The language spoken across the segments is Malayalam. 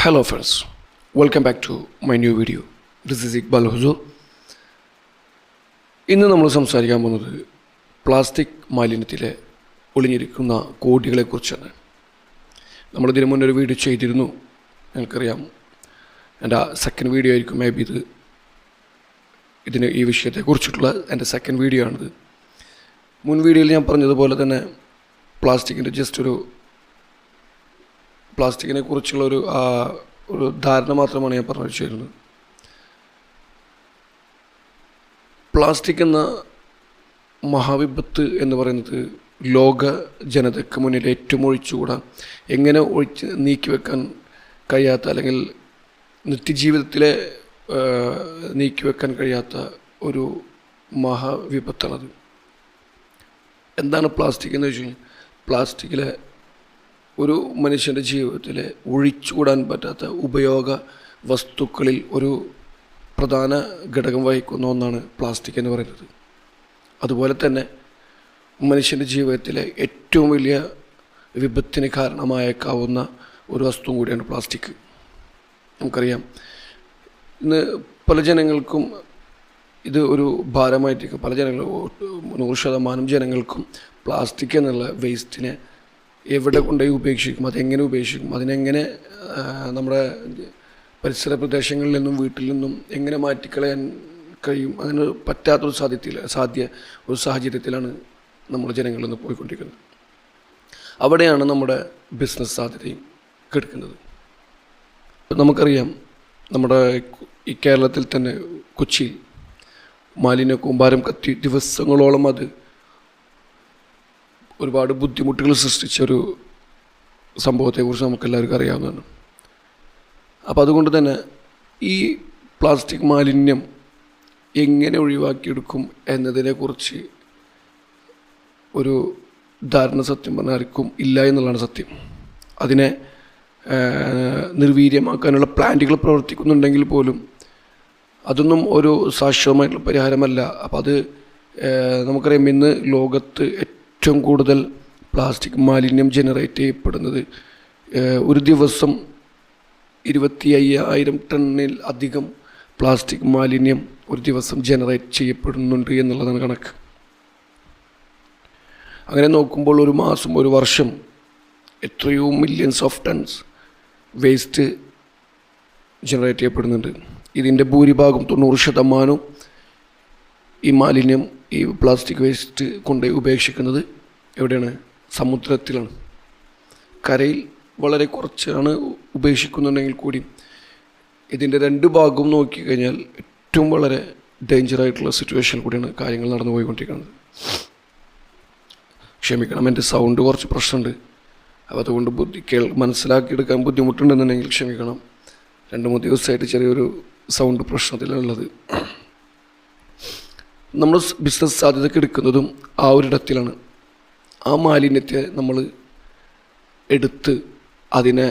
Hello friends, welcome back to my new video. This is Iqbal Huzur. ഇന്ന് നമ്മൾ സംസാരിക്കാൻ പോകുന്നത് പ്ലാസ്റ്റിക് മാലിന്യത്തിലെ ഒളിഞ്ഞിരിക്കുന്ന കോടികളെക്കുറിച്ചാണ് നമ്മൾ ഇതിനു മുന്നൊരു വീഡിയോ ചെയ്തിരുന്നു നിങ്ങൾക്കറിയാം എന്റെ സെക്കൻഡ് വീഡിയോ ആയിരിക്കും മേ ബി ഇത് ഇതിന് ഈ വിഷയത്തെക്കുറിച്ചിട്ടുള്ള എന്റെ സെക്കൻഡ് വീഡിയോ ആണിത് മുൻ വീഡിയോയിൽ ഞാൻ പറഞ്ഞതുപോലെ തന്നെ പ്ലാസ്റ്റിക്കിന്റെ ജസ്റ്റ് ഒരു പ്ലാസ്റ്റിക്കിനെ കുറിച്ചുള്ള ഒരു ഒരു ധാരണ മാത്രമാണ് ഞാൻ പറഞ്ഞു വെച്ചിരുന്നത്. പ്ലാസ്റ്റിക് എന്ന മഹാവിപത്ത് എന്ന് പറയുന്നത് ലോക ജനതയ്ക്ക് മുന്നിൽ ഏറ്റവും ഒഴിച്ചുകൂടാൻ എങ്ങനെ ഒഴിച്ച് നീക്കി വെക്കാൻ കഴിയാത്ത അല്ലെങ്കിൽ നിത്യജീവിതത്തിലെ നീക്കി വെക്കാൻ കഴിയാത്ത ഒരു മഹാവിപത്താണത്. എന്താണ് പ്ലാസ്റ്റിക് എന്ന് വെച്ച് കഴിഞ്ഞാൽ പ്ലാസ്റ്റിക്കിലെ ഒരു മനുഷ്യന്റെ ജീവിതത്തിൽ ഒഴിച്ചുകൂടാൻ പറ്റാത്ത ഉപയോഗ വസ്തുക്കളിൽ ഒരു പ്രധാന ഘടകം വഹിക്കുന്ന ഒന്നാണ് പ്ലാസ്റ്റിക് എന്ന് പറയുന്നത്. അതുപോലെ തന്നെ മനുഷ്യന്റെ ജീവിതത്തിലെ ഏറ്റവും വലിയ വിപത്തിന് കാരണമായേക്കാവുന്ന ഒരു വസ്തു കൂടിയാണ് പ്ലാസ്റ്റിക്. നമുക്കറിയാം ഇന്ന് പല ജനങ്ങൾക്കും ഇത് ഒരു ഭാരമായിട്ടിരിക്കും. പല ജനങ്ങളും നൂറ് ശതമാനം ജനങ്ങൾക്കും പ്ലാസ്റ്റിക് എന്നുള്ള വേസ്റ്റിനെ എവിടെ കൊണ്ടുപോയി ഉപേക്ഷിക്കും അതെങ്ങനെ ഉപേക്ഷിക്കും അതിനെങ്ങനെ നമ്മുടെ പരിസര പ്രദേശങ്ങളിൽ നിന്നും വീട്ടിൽ നിന്നും എങ്ങനെ മാറ്റിക്കളയാൻ കഴിയും അതിന് പറ്റാത്തൊരു സാധ്യതയില്ല സാധ്യ ഒരു സാഹചര്യത്തിലാണ് നമ്മുടെ ജനങ്ങളിൽ നിന്ന് പോയിക്കൊണ്ടിരിക്കുന്നത്. അവിടെയാണ് നമ്മുടെ ബിസിനസ് സാധ്യതയും കിടക്കുന്നത്. നമുക്കറിയാം നമ്മുടെ ഈ കേരളത്തിൽ തന്നെ കൊച്ചിയിൽ മാലിന്യ കൂമ്പാരം കത്തി ദിവസങ്ങളോളം അത് ഒരുപാട് ബുദ്ധിമുട്ടുകൾ സൃഷ്ടിച്ച ഒരു സംഭവത്തെക്കുറിച്ച് നമുക്കെല്ലാവർക്കും അറിയാവുന്നതാണ്. അപ്പോൾ അതുകൊണ്ട് തന്നെ ഈ പ്ലാസ്റ്റിക് മാലിന്യം എങ്ങനെ ഒഴിവാക്കിയെടുക്കും എന്നതിനെക്കുറിച്ച് ഒരു ധാരണ സത്യം പറഞ്ഞാൽ ആർക്കും ഇല്ല എന്നുള്ളതാണ് സത്യം. അതിനെ നിർവീര്യമാക്കാനുള്ള പ്ലാന്റുകൾ പ്രവർത്തിക്കുന്നുണ്ടെങ്കിൽ പോലും അതൊന്നും ഒരു ശാശ്വതമായിട്ടുള്ള പരിഹാരമല്ല. അപ്പോൾ അത് നമുക്കറിയാം ഇന്ന് ലോകത്ത് ഏറ്റവും കൂടുതൽ പ്ലാസ്റ്റിക് മാലിന്യം ജനറേറ്റ് ചെയ്യപ്പെടുന്നത് ഒരു ദിവസം ഇരുപത്തി അയ്യായിരം ടണ്ണിൽ അധികം പ്ലാസ്റ്റിക് മാലിന്യം ഒരു ദിവസം ജനറേറ്റ് ചെയ്യപ്പെടുന്നുണ്ട് എന്നുള്ളതാണ് കണക്ക്. അങ്ങനെ നോക്കുമ്പോൾ ഒരു മാസം ഒരു വർഷം എത്രയോ millions of tons waste generate ചെയ്യപ്പെടുന്നുണ്ട്. ഇതിന്റെ ഭൂരിഭാഗം തൊണ്ണൂറ് ശതമാനവും ഈ മാലിന്യം ഈ പ്ലാസ്റ്റിക് വേസ്റ്റ് കൊണ്ട് ഉപേക്ഷിക്കുന്നത് എവിടെയാണ്? സമുദ്രത്തിലാണ്. കരയിൽ വളരെ കുറച്ചാണ് ഉപേക്ഷിക്കുന്നുണ്ടെങ്കിൽ കൂടി ഇതിന്റെ രണ്ട് ഭാഗവും നോക്കിക്കഴിഞ്ഞാൽ ഏറ്റവും വളരെ ഡേഞ്ചറായിട്ടുള്ള സിറ്റുവേഷനിൽ കൂടിയാണ് കാര്യങ്ങൾ നടന്നു പോയിക്കൊണ്ടിരിക്കുന്നത്. ക്ഷമിക്കണം എന്റെ സൗണ്ട് കുറച്ച് പ്രശ്നമുണ്ട്. അപ്പോൾ അതുകൊണ്ട് ബുദ്ധി കേൾ മനസ്സിലാക്കിയെടുക്കാൻ ബുദ്ധിമുട്ടുണ്ടെന്നുണ്ടെങ്കിൽ ക്ഷമിക്കണം. രണ്ട് മൂന്ന് ദിവസമായിട്ട് ചെറിയൊരു സൗണ്ട് പ്രശ്നത്തിലുള്ളത് നമ്മൾ ബിസിനസ് സാധ്യതയ്ക്ക് എടുക്കുന്നതും ആ ഒരിടത്തിലാണ്. ആ മാലിന്യത്തെ നമ്മൾ എടുത്ത് അതിനെ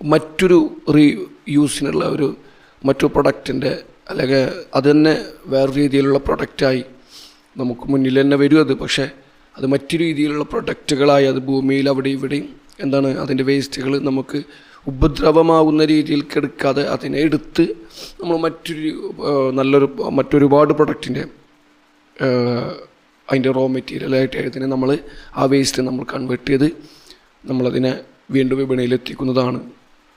മറ്റൊരു റീ യൂസിനുള്ള ഒരു മറ്റൊരു പ്രൊഡക്റ്റിന്റെ അല്ലെങ്കിൽ അത് തന്നെ വേറെ രീതിയിലുള്ള പ്രൊഡക്റ്റായി നമുക്ക് മുന്നിൽ തന്നെ വരും അത്. പക്ഷേ അത് മറ്റു രീതിയിലുള്ള പ്രൊഡക്റ്റുകളായി അത് ഭൂമിയിൽ അവിടെ ഇവിടെയും എന്താണ് അതിന്റെ വേസ്റ്റുകൾ നമുക്ക് ഉപദ്രവമാകുന്ന രീതിയിൽ കെടുക്കാതെ അതിനെ എടുത്ത് നമ്മൾ മറ്റൊരു നല്ലൊരു മറ്റൊരുപാട് പ്രൊഡക്റ്റിന്റെ അതിന്റെ റോ മെറ്റീരിയലായിട്ട് അതിനെ നമ്മൾ ആ വേസ്റ്റ് നമ്മൾ കൺവേർട്ട് ചെയ്ത് നമ്മളതിനെ വീണ്ടും വിപണിയിൽ എത്തിക്കുന്നതാണ്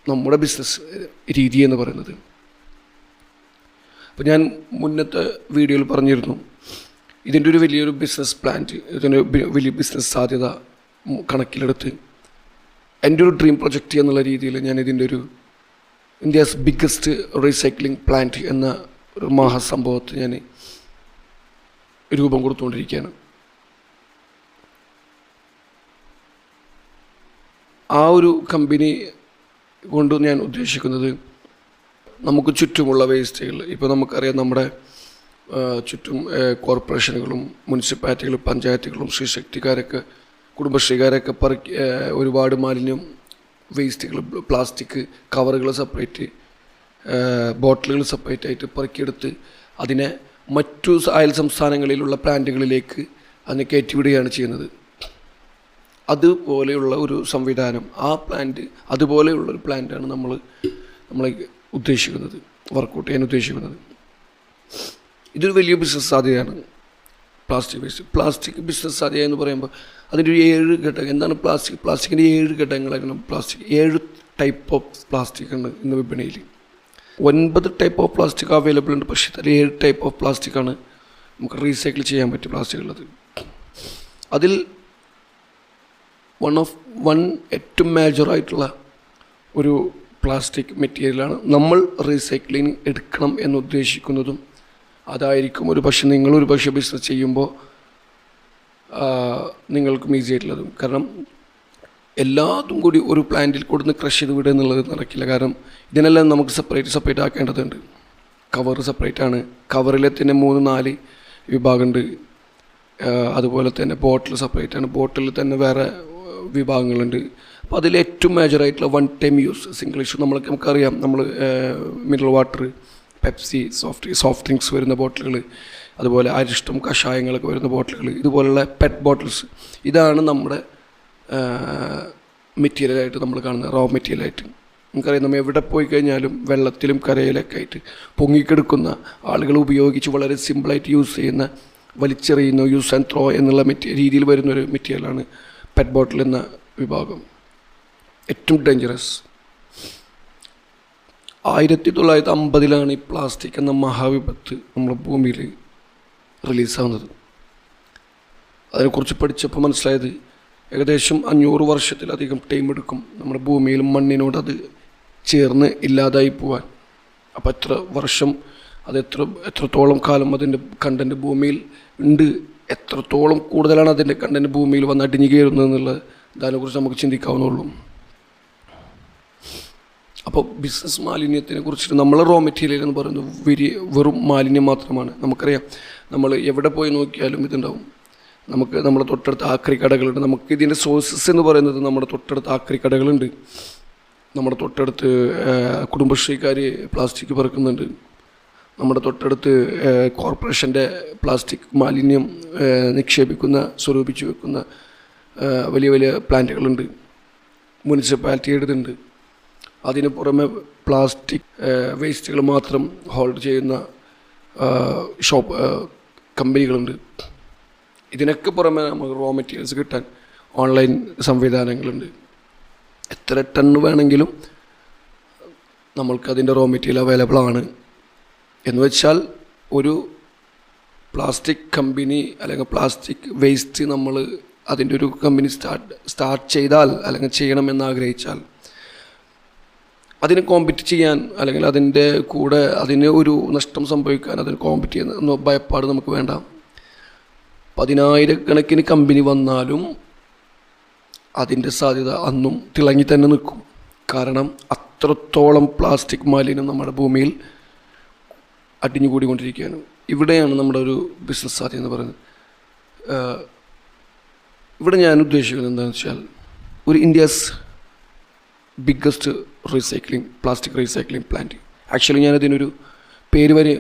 നമ്മുടെ ബിസിനസ് രീതി എന്ന് പറയുന്നത്. അപ്പോൾ ഞാൻ മുന്നത്തെ വീഡിയോയിൽ പറഞ്ഞിരുന്നു ഇതിന്റെ ഒരു വലിയൊരു ബിസിനസ് പ്ലാന്റ് ഇതിന്റെ വലിയ ബിസിനസ് സാധ്യത കണക്കിലെടുത്ത് എന്റെ ഒരു ഡ്രീം പ്രൊജക്റ്റ് എന്നുള്ള രീതിയിൽ ഞാൻ ഇതിന്റെ ഒരു ഇന്ത്യസ് ബിഗ്ഗസ്റ്റ് റീസൈക്ലിംഗ് പ്ലാന്റ് എന്ന ഒരു മഹാസംഭവത്തെ ഞാൻ രൂപം കൊടുത്തുകൊണ്ടിരിക്കുകയാണ്. ആ ഒരു കമ്പനി കൊണ്ട് ഞാൻ ഉദ്ദേശിക്കുന്നത് നമുക്ക് ചുറ്റുമുള്ള വേസ്റ്റുകൾ ഇപ്പോൾ നമുക്കറിയാം നമ്മുടെ ചുറ്റും കോർപ്പറേഷനുകളും മുനിസിപ്പാലിറ്റികളും പഞ്ചായത്തുകളും ശ്രീശക്തിക്കാരൊക്കെ കുടുംബശ്രീകാരൊക്കെ പറക്കി ഒരുപാട് മാലിന്യം വേസ്റ്റുകൾ പ്ലാസ്റ്റിക് കവറുകൾ സെപ്പറേറ്റ് ബോട്ടിലുകൾ സെപ്പറേറ്റ് ആയിട്ട് പെറുക്കിയെടുത്ത് അതിനെ മറ്റു അയൽ സംസ്ഥാനങ്ങളിലുള്ള പ്ലാന്റുകളിലേക്ക് അതിനെ കയറ്റിവിടുകയാണ് ചെയ്യുന്നത്. അതുപോലെയുള്ള ഒരു സംവിധാനം ആ പ്ലാന്റ് അതുപോലെയുള്ള ഒരു പ്ലാന്റാണ് നമ്മൾ നമ്മൾ ഉദ്ദേശിക്കുന്നത് വർക്കൗട്ട് ചെയ്യാൻ ഉദ്ദേശിക്കുന്നത്. ഇതൊരു വലിയ ബിസിനസ് സാധ്യതയാണ്. പ്ലാസ്റ്റിക് വേസ്റ്റ് പ്ലാസ്റ്റിക് ബിസിനസ് സാധ്യത എന്ന് പറയുമ്പോൾ അതിന്റെ ഒരു ഏഴ് ഘട്ടം എന്താണ് പ്ലാസ്റ്റിക് പ്ലാസ്റ്റിക്കിന്റെ ഏഴ് ഘട്ടങ്ങളായിരുന്നു. പ്ലാസ്റ്റിക് ഏഴ് ടൈപ്പ് ഓഫ് പ്ലാസ്റ്റിക് ഉണ്ട് ഇന്ന് വിപണിയിൽ ഒൻപത് ടൈപ്പ് ഓഫ് പ്ലാസ്റ്റിക് അവൈലബിൾ ഉണ്ട്. പക്ഷേ ഇതിൽ ഏഴ് ടൈപ്പ് ഓഫ് പ്ലാസ്റ്റിക്കാണ് നമുക്ക് റീസൈക്കിൾ ചെയ്യാൻ പറ്റും പ്ലാസ്റ്റിക് ഉള്ളത്. അതിൽ വൺ ഓഫ് വൺ ഏറ്റവും മേജറായിട്ടുള്ള ഒരു പ്ലാസ്റ്റിക് മെറ്റീരിയലാണ് നമ്മൾ റീസൈക്ലിങ് എടുക്കണം എന്ന് ഉദ്ദേശിക്കുന്നതും. അതായിരിക്കും ഒരു പക്ഷേ നിങ്ങളൊരു പക്ഷേ ബിസിനസ് ചെയ്യുമ്പോൾ നിങ്ങൾക്കും ഈസി ആയിട്ടുള്ളതും. കാരണം എല്ലാതും കൂടി ഒരു പ്ലാന്റിൽ കൊടുന്ന് ക്രഷ് ചെയ്ത് വിടുക എന്നുള്ളത് നടക്കില്ല. കാരണം ഇതിനെല്ലാം നമുക്ക് സെപ്പറേറ്റ് സെപ്പറേറ്റ് ആക്കേണ്ടതുണ്ട്. കവർ സെപ്പറേറ്റ് ആണ്. കവറിലെ തന്നെ മൂന്ന് നാല് വിഭാഗമുണ്ട് അതുപോലെ തന്നെ ബോട്ടിൽ സെപ്പറേറ്റ് ആണ്. ബോട്ടിൽ തന്നെ വേറെ വിഭാഗങ്ങളുണ്ട്. അപ്പോൾ അതിൽ ഏറ്റവും മേജറായിട്ടുള്ള one time use single issue നമ്മൾ നമുക്കറിയാം. നമ്മൾ mineral water Pepsi soft soft drinks വരുന്ന ബോട്ടിലുകൾ അതുപോലെ അരിഷ്ടം കഷായങ്ങളൊക്കെ വരുന്ന ബോട്ടിലുകൾ ഇതുപോലുള്ള പെറ്റ് ബോട്ടിൽസ് ഇതാണ് നമ്മുടെ മെറ്റീരിയലായിട്ട് നമ്മൾ കാണുന്നത് റോ മെറ്റീരിയലായിട്ട് നമുക്കറിയാം നമ്മൾ എവിടെ പോയി കഴിഞ്ഞാലും വെള്ളത്തിലും കരയിലൊക്കെ ആയിട്ട് പൊങ്ങിക്കെടുക്കുന്ന ആളുകൾ ഉപയോഗിച്ച് വളരെ സിമ്പിളായിട്ട് യൂസ് ചെയ്യുന്ന വലിച്ചെറിയുന്ന യൂസ് ആൻഡ് ത്രോ എന്നുള്ള മെറ്റീ രീതിയിൽ വരുന്നൊരു മെറ്റീരിയലാണ് പെറ്റ് ബോട്ടിൽ എന്ന വിഭാഗം. ഏറ്റവും ഡേഞ്ചറസ് ആയിരത്തി തൊള്ളായിരത്തി അമ്പതിലാണ് ഈ പ്ലാസ്റ്റിക് എന്ന മഹാവിപത്ത് നമ്മുടെ ഭൂമിയിൽ റിലീസാവുന്നത് അതിനെക്കുറിച്ച് പഠിച്ചപ്പോൾ മനസ്സിലായത് ഏകദേശം അഞ്ഞൂറ് വർഷത്തിലധികം ടൈം എടുക്കും നമ്മുടെ ഭൂമിയിലും മണ്ണിനോട് അത് ചേർന്ന് ഇല്ലാതായി പോവാൻ. അപ്പോൾ എത്ര വർഷം അത് എത്ര എത്രത്തോളം കാലം അതിന്റെ കണ്ടന്റ് ഭൂമിയിൽ ഉണ്ട് എത്രത്തോളം കൂടുതലാണ് അതിന്റെ കണ്ടന്റ് ഭൂമിയിൽ വന്ന് അടിഞ്ഞു കയറുന്നത് എന്നുള്ളത് അതിനെക്കുറിച്ച് നമുക്ക് ചിന്തിക്കാവുന്നുള്ളൂ അപ്പോൾ ബിസിനസ് മാലിന്യത്തിനെ കുറിച്ചിട്ട് നമ്മൾ റോ മെറ്റീരിയൽ എന്ന് പറയുന്നത് വെരി വെറും മാലിന്യം മാത്രമാണ്. നമുക്കറിയാം നമ്മൾ എവിടെ പോയി നോക്കിയാലും ഇതുണ്ടാവും. നമുക്ക് നമ്മുടെ തൊട്ടടുത്ത് ആക്രി കടകളുണ്ട്. നമുക്ക് ഇതിന്റെ സോഴ്സസ് എന്ന് പറയുന്നത് നമ്മുടെ തൊട്ടടുത്ത് ആക്രി കടകളുണ്ട്. നമ്മുടെ തൊട്ടടുത്ത് കുടുംബശ്രീക്കാർ പ്ലാസ്റ്റിക് പറക്കുന്നുണ്ട്. നമ്മുടെ തൊട്ടടുത്ത് കോർപ്പറേഷന്റെ പ്ലാസ്റ്റിക് മാലിന്യം നിക്ഷേപിക്കുന്ന സ്വരൂപിച്ച് വെക്കുന്ന വലിയ വലിയ പ്ലാന്റുകളുണ്ട്. മുനിസിപ്പാലിറ്റിയുടേതുണ്ട്. അതിന് പുറമെ പ്ലാസ്റ്റിക് വേസ്റ്റുകൾ മാത്രം ഹോൾഡ് ചെയ്യുന്ന ഷോപ്പ് കമ്പനികളുണ്ട്. ഇതിനൊക്കെ പുറമെ നമുക്ക് റോ മെറ്റീരിയൽസ് കിട്ടാൻ ഓൺലൈൻ സംവിധാനങ്ങളുണ്ട്. എത്ര ടൺ വേണമെങ്കിലും നമ്മൾക്ക് അതിന്റെ റോ മെറ്റീരിയൽ അവൈലബിൾ ആണ്. എന്ന് വെച്ചാൽ ഒരു പ്ലാസ്റ്റിക് കമ്പനി അല്ലെങ്കിൽ പ്ലാസ്റ്റിക് വേസ്റ്റ് നമ്മൾ അതിന്റെ ഒരു കമ്പനി സ്റ്റാർട്ട് സ്റ്റാർട്ട് ചെയ്താൽ അല്ലെങ്കിൽ ചെയ്യണമെന്ന് ആഗ്രഹിച്ചാൽ അതിനെ കോമ്പറ്റ് ചെയ്യാൻ അല്ലെങ്കിൽ അതിന്റെ കൂടെ അതിന് ഒരു നഷ്ടം സംഭവിക്കാൻ അതിന് കോമ്പറ്റ് ചെയ്യുന്ന ഭയപ്പാട് നമുക്ക് വേണ്ട. പതിനായിരക്കണക്കിന് കമ്പനി വന്നാലും അതിന്റെ സാധ്യത അന്നും തിളങ്ങി തന്നെ നിൽക്കും. കാരണം അത്രത്തോളം പ്ലാസ്റ്റിക് മാലിന്യം നമ്മുടെ ഭൂമിയിൽ അടിഞ്ഞുകൂടിക്കൊണ്ടിരിക്കുകയാണ്. ഇവിടെയാണ് നമ്മുടെ ഒരു ബിസിനസ് സാധ്യത എന്ന് പറയുന്നത്. ഇവിടെ ഞാൻ ഉദ്ദേശിക്കുന്നത് എന്താണെന്ന് വെച്ചാൽ ഒരു India's biggest recycling plastic recycling plant actually ഞാനതിനൊരു പേര് വരെ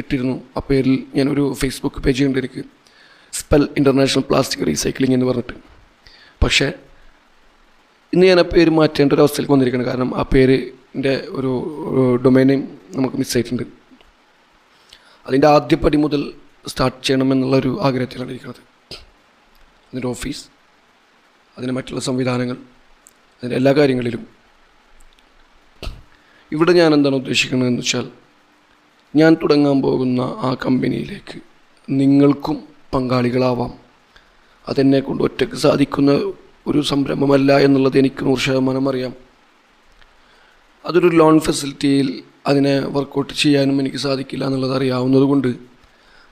ഇട്ടിരുന്നു. ആ പേരിൽ ഞാനൊരു ഫേസ്ബുക്ക് പേജ് ഉണ്ട് എനിക്ക് സ്പെൽ ഇന്റർനാഷണൽ പ്ലാസ്റ്റിക് റീസൈക്ലിംഗ് എന്ന് പറഞ്ഞിട്ട്. പക്ഷേ ഇന്ന് ഞാൻ ആ പേര് മാറ്റേണ്ട ഒരു അവസ്ഥയിലേക്ക് വന്നിരിക്കുന്നത് കാരണം ആ പേരിന്റെ ഒരു ഡൊമൈനെയും നമുക്ക് മിസ്സായിട്ടുണ്ട് അതിന്റെ ആദ്യ പടി മുതൽ സ്റ്റാർട്ട് ചെയ്യണമെന്നുള്ള ഒരു ആഗ്രഹത്തിലാണ് ഇരിക്കുന്നത്. അതിന്റെ ഓഫീസ് അതിന് മറ്റുള്ള സംവിധാനങ്ങൾ അതിന്റെ എല്ലാ കാര്യങ്ങളിലും. ഇവിടെ ഞാൻ എന്താണ് ഉദ്ദേശിക്കുന്നത് എന്ന് വെച്ചാൽ ഞാൻ തുടങ്ങാൻ പോകുന്ന ആ കമ്പനിയിലേക്ക് നിങ്ങൾക്കും പങ്കാളികളാവാം. അതെന്നെ കൊണ്ട് ഒറ്റയ്ക്ക് സാധിക്കുന്ന ഒരു സംരംഭമല്ല എന്നുള്ളത് എനിക്ക് നൂറ് ശതമാനം അറിയാം. അതൊരു ലോൺ ഫെസിലിറ്റിയിൽ അതിനെ വർക്കൗട്ട് ചെയ്യാനും എനിക്ക് സാധിക്കില്ല എന്നുള്ളത് അറിയാവുന്നതുകൊണ്ട്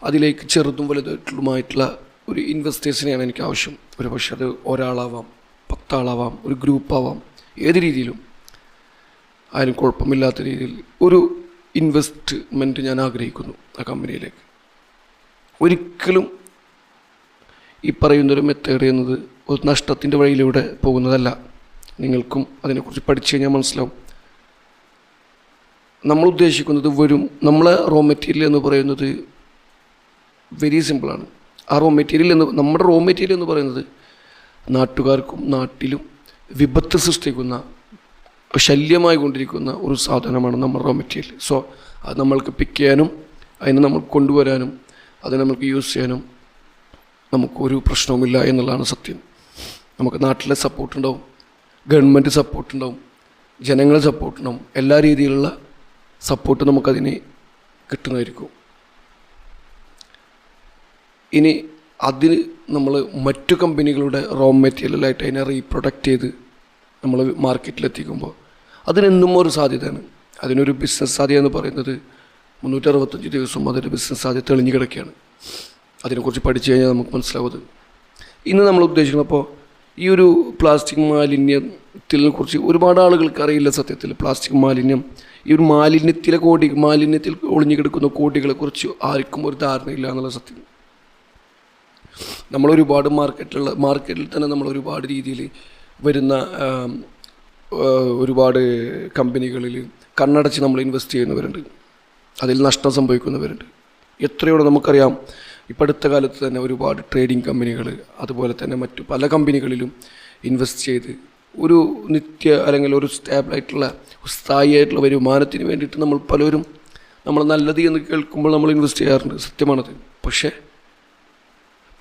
അതിലേക്ക് ചെറുതും വലുതായിട്ടുള്ളതുമായിട്ടുള്ള ഒരു ഇൻവെസ്റ്റേഴ്സിനെയാണ് എനിക്ക് ആവശ്യം. ഒരു പക്ഷേ അത് ഒരാളാവാം പത്താളാവാം ഒരു ഗ്രൂപ്പാവാം ഏത് രീതിയിലും. ആരും കുഴപ്പമില്ലാത്ത രീതിയിൽ ഒരു ഇൻവെസ്റ്റ്മെന്റ് ഞാൻ ആഗ്രഹിക്കുന്നു ആ കമ്പനിയിലേക്ക്. ഒരിക്കലും ഈ പറയുന്നൊരു മെത്തേഡ് എന്നത് ഒരു നഷ്ടത്തിന്റെ വഴിയിലൂടെ പോകുന്നതല്ല. നിങ്ങൾക്കും അതിനെക്കുറിച്ച് പഠിച്ചു കഴിഞ്ഞാൽ മനസ്സിലാവും. നമ്മൾ ഉദ്ദേശിക്കുന്നത് വരും. നമ്മളെ റോ മെറ്റീരിയൽ എന്ന് പറയുന്നത് വെരി സിമ്പിളാണ് ആ റോ മെറ്റീരിയൽ എന്ന് നമ്മുടെ റോ മെറ്റീരിയൽ എന്ന് പറയുന്നത് നാട്ടുകാർക്കും നാട്ടിലും വിപത്ത് സൃഷ്ടിക്കുന്ന ശല്യമായി കൊണ്ടിരിക്കുന്ന ഒരു സാധനമാണ് നമ്മുടെ റോ മെറ്റീരിയൽ സോ അത് നമ്മൾക്ക് പിക്ക് ചെയ്യാനും അതിനെ നമ്മൾ കൊണ്ടുവരാനും അത് നമ്മൾക്ക് യൂസ് ചെയ്യാനും നമുക്കൊരു പ്രശ്നവുമില്ല എന്നുള്ളതാണ് സത്യം. നമുക്ക് നാട്ടിലെ സപ്പോർട്ടുണ്ടാവും ഗവൺമെന്റ് സപ്പോർട്ടുണ്ടാവും ജനങ്ങളെ സപ്പോർട്ടുണ്ടാവും സപ്പോർട്ട് എല്ലാ രീതിയിലുള്ള സപ്പോർട്ട് നമുക്കതിന് കിട്ടുന്നതായിരിക്കും. ഇനി അതിന് നമ്മൾ മറ്റു കമ്പനികളുടെ റോ മെറ്റീരിയലായിട്ട് അതിനെ റീപ്രൊഡക്റ്റ് ചെയ്ത് നമ്മൾ മാർക്കറ്റിലെത്തിക്കുമ്പോൾ അതിനെന്നും ഒരു സാധ്യതയാണ്. അതിനൊരു ബിസിനസ് സാധ്യത എന്ന് പറയുന്നത് മുന്നൂറ്ററുപത്തഞ്ച് ദിവസം അതൊരു ബിസിനസ് സാധ്യത തെളിഞ്ഞു കിടക്കുകയാണ്. അതിനെക്കുറിച്ച് പഠിച്ചു കഴിഞ്ഞാൽ നമുക്ക് മനസ്സിലാവും ഇന്ന് നമ്മൾ ഉദ്ദേശിക്കുന്നത് ഉദ്ദേശിക്കുന്നപ്പോൾ ഈ ഒരു പ്ലാസ്റ്റിക് മാലിന്യത്തിനെ കുറിച്ച് ഒരുപാട് ആളുകൾക്ക് അറിയില്ല സത്യത്തിൽ. പ്ലാസ്റ്റിക് മാലിന്യം ഈ ഒരു മാലിന്യത്തിലെ കോടി മാലിന്യത്തിൽ ഒളിഞ്ഞു കിടക്കുന്ന കോടികളെ കുറിച്ച് ആർക്കും ഒരു ധാരണയില്ല എന്നുള്ള സത്യം. നമ്മൾ ഒരുപാട് മാർക്കറ്റിൽ തന്നെ നമ്മൾ ഒരുപാട് രീതിയിൽ വരുന്ന ഒരുപാട് കമ്പനികളിൽ കണ്ണടച്ച് നമ്മൾ ഇൻവെസ്റ്റ് ചെയ്യുന്നവരുണ്ട്. അതിൽ നഷ്ടം സംഭവിക്കുന്നവരുണ്ട്. എത്രയോടെ നമുക്കറിയാം ഇപ്പം അടുത്ത കാലത്ത് തന്നെ ഒരുപാട് ട്രേഡിംഗ് കമ്പനികൾ അതുപോലെ തന്നെ മറ്റു പല കമ്പനികളിലും ഇൻവെസ്റ്റ് ചെയ്ത് ഒരു നിത്യ അല്ലെങ്കിൽ ഒരു സ്റ്റേബിളായിട്ടുള്ള സ്ഥായിയായിട്ടുള്ള വരുമാനത്തിന് വേണ്ടിയിട്ട് നമ്മൾ പലരും നമ്മൾ നല്ലത് എന്ന് കേൾക്കുമ്പോൾ നമ്മൾ ഇൻവെസ്റ്റ് ചെയ്യാറുണ്ട്. സത്യമാണത്. പക്ഷേ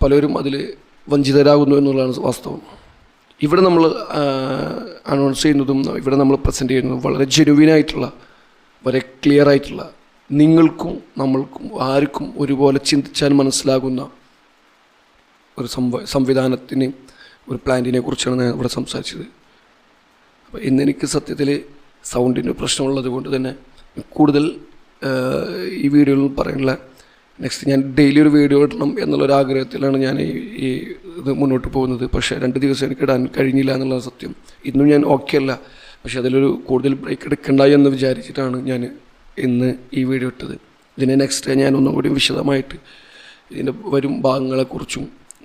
പലരും അതിൽ വഞ്ചിതരാകുന്നു എന്നുള്ളതാണ് വാസ്തവം. ഇവിടെ നമ്മൾ അനൗൺസ് ചെയ്യുന്നതും ഇവിടെ നമ്മൾ പ്രസന്റ് ചെയ്യുന്നതും വളരെ ജെനുവിനായിട്ടുള്ള വളരെ ക്ലിയർ ആയിട്ടുള്ള നിങ്ങൾക്കും നമ്മൾക്കും ആർക്കും ഒരുപോലെ ചിന്തിച്ചാൽ മനസ്സിലാകുന്ന ഒരു സംവ ഒരു പ്ലാന്റിനെ കുറിച്ചാണ് ഞാൻ ഇവിടെ സംസാരിച്ചത്. അപ്പോൾ ഇന്നെനിക്ക് സത്യത്തിൽ സൗണ്ടിന് പ്രശ്നമുള്ളത് കൊണ്ട് തന്നെ കൂടുതൽ ഈ വീഡിയോയിൽ പറയാനുള്ള നെക്സ്റ്റ് ഞാൻ ഡെയിലി ഒരു വീഡിയോ ഇടണം എന്നുള്ളൊരു ആഗ്രഹത്തിലാണ് ഞാൻ ഈ ഇത് മുന്നോട്ട് പോകുന്നത്. പക്ഷേ രണ്ട് ദിവസം എനിക്ക് ഇടാൻ കഴിഞ്ഞില്ല എന്നുള്ളത് സത്യം ഇന്നും ഞാൻ ഓക്കെ അല്ല പക്ഷേ അതിലൊരു കൂടുതൽ ബ്രേക്ക് എടുക്കണ്ടായി എന്ന് വിചാരിച്ചിട്ടാണ് ഞാൻ ഇന്ന് ഈ വീഡിയോ ഇട്ടത്. ഇതിനെ നെക്സ്റ്റ് ഞാൻ ഒന്നുകൂടി വിശദമായിട്ട് ഇതിന്റെ വരും ഭാഗങ്ങളെക്കുറിച്ചും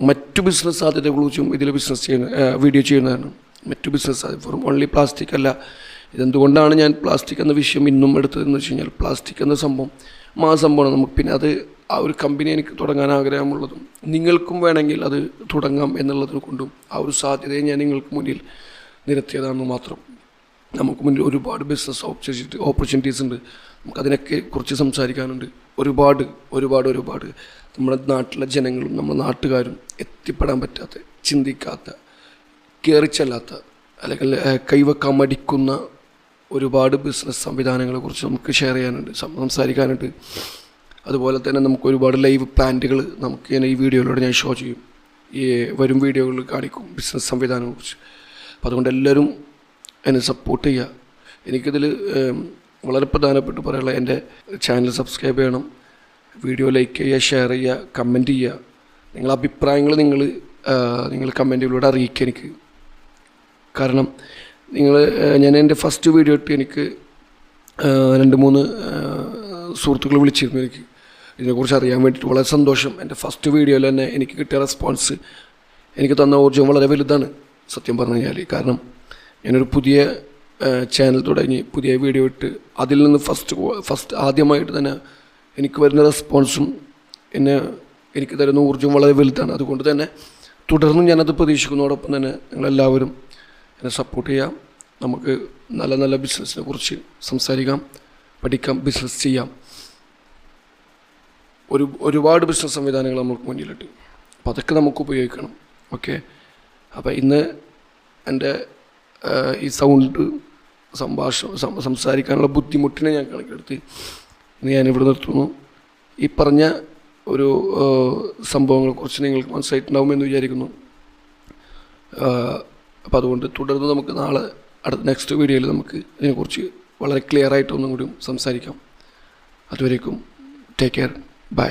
മറ്റു ബിസിനസ് സാധ്യതകളെക്കുറിച്ചും ഇതിൽ ബിസിനസ് ചെയ്യുന്ന വീഡിയോ ചെയ്യുന്നതാണ്. മറ്റു ബിസിനസ് സാധ്യത ഫോർ ഓൺലി പ്ലാസ്റ്റിക് അല്ല. ഇതെന്തുകൊണ്ടാണ് ഞാൻ പ്ലാസ്റ്റിക് എന്ന വിഷയം ഇന്നും എടുത്തതെന്ന് വെച്ച് കഴിഞ്ഞാൽ പ്ലാസ്റ്റിക് എന്ന സംഭവം മാ സംഭവമാണ്. നമുക്ക് പിന്നെ അത് ആ ഒരു കമ്പനി എനിക്ക് തുടങ്ങാൻ ആഗ്രഹമുള്ളതും നിങ്ങൾക്കും വേണമെങ്കിൽ അത് തുടങ്ങാം എന്നുള്ളതിനെ കൊണ്ടും ആ ഒരു സാധ്യതയെ ഞാൻ നിങ്ങൾക്ക് മുന്നിൽ നിരത്തിയതാണെന്ന് മാത്രം നമുക്ക് മുന്നിൽ ഒരുപാട് ബിസിനസ് ഓപ്പർച്യൂണിറ്റി ഓപ്പർച്യൂണിറ്റീസ് ഉണ്ട്. നമുക്കതിനൊക്കെ കുറിച്ച് സംസാരിക്കാനുണ്ട്. ഒരുപാട് ഒരുപാട് ഒരുപാട് നമ്മുടെ നാട്ടിലെ ജനങ്ങളും നമ്മുടെ നാട്ടുകാരും എത്തിപ്പെടാൻ പറ്റാത്ത ചിന്തിക്കാത്ത കയറിച്ചല്ലാത്ത അല്ലെങ്കിൽ കൈവക്കാൻ മടിക്കുന്ന ഒരുപാട് ബിസിനസ് സംവിധാനങ്ങളെ കുറിച്ച് നമുക്ക് ഷെയർ ചെയ്യാനുണ്ട് സംസാരിക്കാനുണ്ട്. അതുപോലെ തന്നെ നമുക്ക് ഒരുപാട് ലൈവ് പ്ലാന്റുകൾ നമുക്ക് ഞാൻ ഈ വീഡിയോയിലൂടെ ഞാൻ ഷോ ചെയ്യും. ഈ വരും വീഡിയോകളിൽ കാണിക്കും ബിസിനസ് സംവിധാനങ്ങളെ കുറിച്ച്. അപ്പോൾ അതുകൊണ്ട് എല്ലാവരും എന്നെ സപ്പോർട്ട് ചെയ്യുക. എനിക്കിതിൽ വളരെ പ്രധാനപ്പെട്ട് പറയാനുള്ള എന്റെ ചാനൽ സബ്സ്ക്രൈബ് ചെയ്യണം. വീഡിയോ ലൈക്ക് ചെയ്യുക ഷെയർ ചെയ്യുക കമന്റ് ചെയ്യുക. നിങ്ങളുടെ അഭിപ്രായങ്ങൾ നിങ്ങൾ നിങ്ങൾ കമന്റുകളിലൂടെ അറിയിക്കുക എനിക്ക്. കാരണം നിങ്ങൾ ഞാൻ എന്റെ ഫസ്റ്റ് വീഡിയോ ഇട്ട് എനിക്ക് രണ്ട് മൂന്ന് സുഹൃത്തുക്കൾ വിളിച്ചിരുന്നു എനിക്ക്. ഇതിനെക്കുറിച്ച് അറിയാൻ വേണ്ടിയിട്ട് വളരെ സന്തോഷം. എന്റെ ഫസ്റ്റ് വീഡിയോയിൽ തന്നെ എനിക്ക് കിട്ടിയ റെസ്പോൺസ് എനിക്ക് തന്ന ഊർജം വളരെ വലുതാണ് സത്യം പറഞ്ഞു കഴിഞ്ഞാൽ കാരണം ഞാനൊരു പുതിയ ചാനൽ തുടങ്ങി പുതിയ വീഡിയോ ഇട്ട് അതിൽ നിന്ന് ഫസ്റ്റ് ഫസ്റ്റ് ആദ്യമായിട്ട് തന്നെ എനിക്ക് വരുന്ന റെസ്പോൺസും എന്നെ എനിക്ക് തരുന്ന ഊർജവും വളരെ വലുതാണ്. അതുകൊണ്ട് തന്നെ തുടർന്നും ഞാനത് പ്രതീക്ഷിക്കുന്നതോടൊപ്പം തന്നെ നിങ്ങളെല്ലാവരും എന്നെ സപ്പോർട്ട് ചെയ്യാം. നമുക്ക് നല്ല നല്ല ബിസിനസ്സിനെ കുറിച്ച് സംസാരിക്കാം പഠിക്കാം ബിസിനസ് ചെയ്യാം. ഒരു ഒരുപാട് ബിസിനസ് സംവിധാനങ്ങൾ നമുക്ക് മുന്നിലുണ്ട്. അപ്പോൾ അതൊക്കെ നമുക്ക് ഉപയോഗിക്കണം. ഓക്കെ അപ്പോൾ ഇന്ന് എന്റെ ഈ സൗണ്ട് സംഭാഷണം സംസാരിക്കാനുള്ള ബുദ്ധിമുട്ടിനെ ഞാൻ കണക്കെടുത്ത് ഇന്ന് ഞാനിവിടെ നിർത്തുന്നു. ഈ പറഞ്ഞ ഒരു ആ, സംഭവങ്ങളെക്കുറിച്ച് നിങ്ങൾക്ക് മനസ്സിലായിട്ടുണ്ടാവുമെന്ന് വിചാരിക്കുന്നു. അപ്പോൾ അതുകൊണ്ട് തുടർന്ന് നമുക്ക് നാളെ അടുത്ത നെക്സ്റ്റ് വീഡിയോയിൽ നമുക്ക് ഇതിനെക്കുറിച്ച് വളരെ ക്ലിയർ ആയിട്ട് ഒന്നും കൂടി സംസാരിക്കാം. അതുവരേക്കും ടേക്ക് കെയർ ബൈ